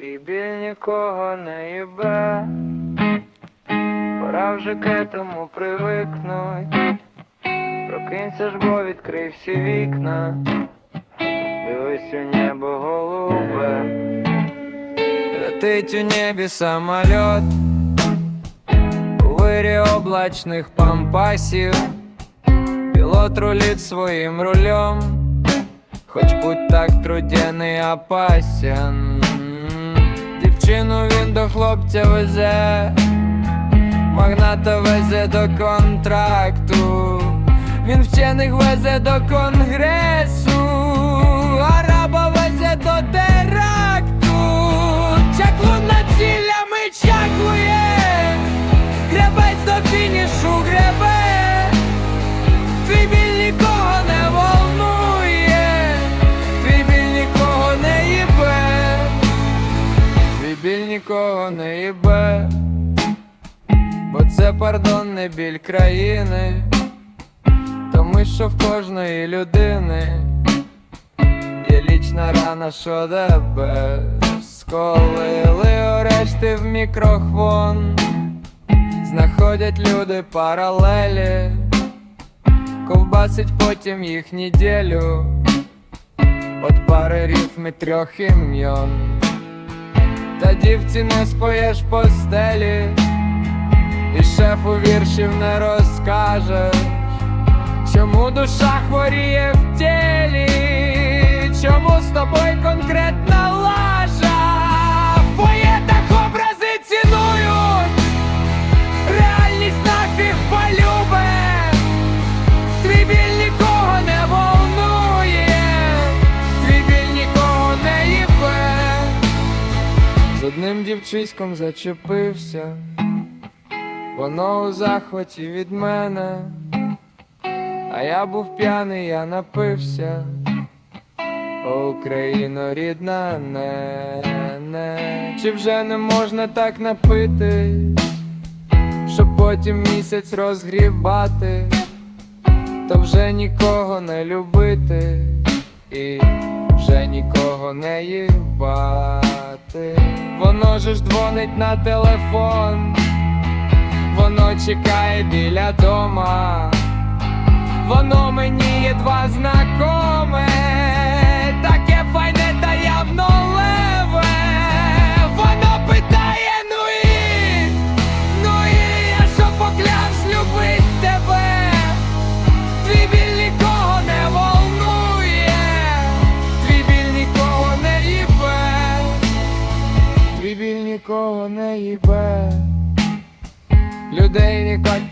Твій біль нікого не їбе, пора вже к этому привикнуть. Прокинься ж, бо відкрий всі вікна, дивись у небо голубе, летить у небі самоліт, у вирі облачних пампасів, пілот рулить своїм рулем. Хоч будь так трудяний опасен Дівчину він до хлопця везе, магната везе до контракту, він вчених везе до конгресу, не їбе, бо це пардон не біль країни, тому що в кожної людини? Є лічна рана, що тебе сколили орешти в мікрохвон, знаходять люди паралелі. Ковбасить потім їх неділю. От пари рифм і трьох ім'ян Та дівці не споєш постелі, і шефу віршів не розкажеш, чому душа хворіє в тілі, чому з тобою конкретна одним дівчиськом зачепився, воно у захваті від мене, а я був п'яний, я напився. О, Україно рідна, не, не, чи вже не можна так напитись, щоб потім місяць розгрібати то вже нікого не любити і вже нікого не їбати. Воно же ж дзвонить на телефон, воно чекає біля дома, воно мені єдва знакоме,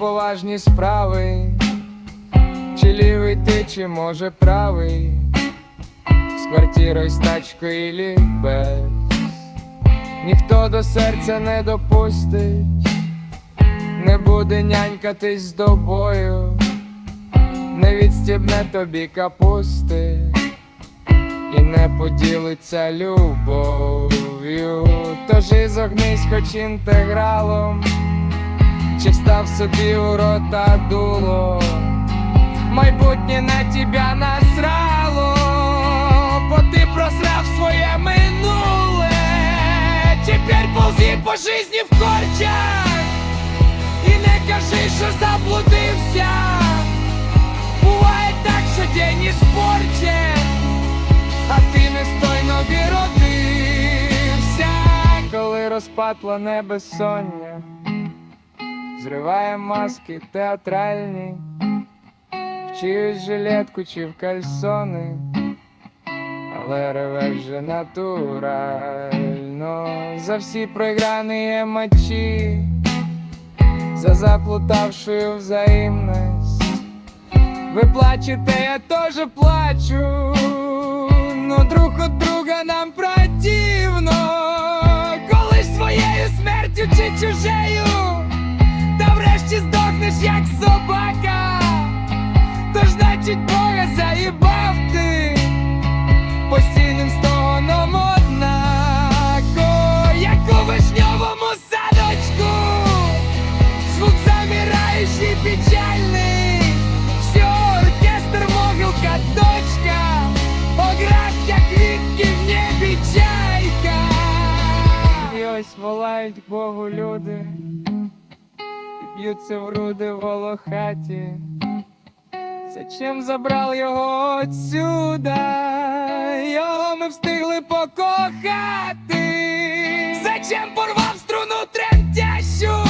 поважні справи, чи лівий ти, чи може правий, з квартирою, з тачкою ілі без, ніхто до серця не допустить, не буде нянькатись з тобою не відстібне тобі капусти. І не поділиться любов'ю. Тож і зогнись хоч інтегралом, чи встав собі у рота дуло, майбутнє на тебя насрало, бо ти просрав своє минуле, тепер ползи по жизни в корчах, і не кажи, що заблудився. Буває так, що день іспорчен, а ти нестойно відродився, коли розпатло небезсоння, зриває маски театральні, в чиюсь жилетку чи в кальсони, але реве вже натурально. За всі програні матчі, за заплутавшую взаимность. Ви плачете, я тоже плачу, но друг от друга нам противно, коли своєю смертю чи чужею, як собака, тож значить Бога заїбав ти. Постійним стогоном однако, як у вишньовому садочку, звук замираючий печальний. Все, оркестр, могилка, точка Пограб, як квітки в небі чайка. Волають Богу люди, і б'ються в груди волохаті. Зачем забрав його отсюда? Його ми встигли покохати. Зачем порвав струну тремтящу?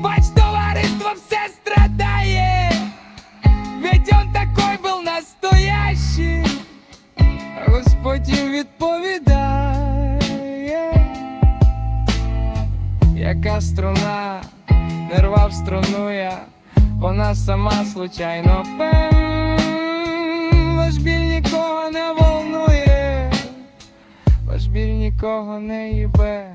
Бач, товариство все страдає. Ведь он такой был настоящий. Господь відповідає. Яка струна, не рвав струну я, вона сама случайно пем. Ваш біль нікого не волнує, ваш біль нікого не їбе.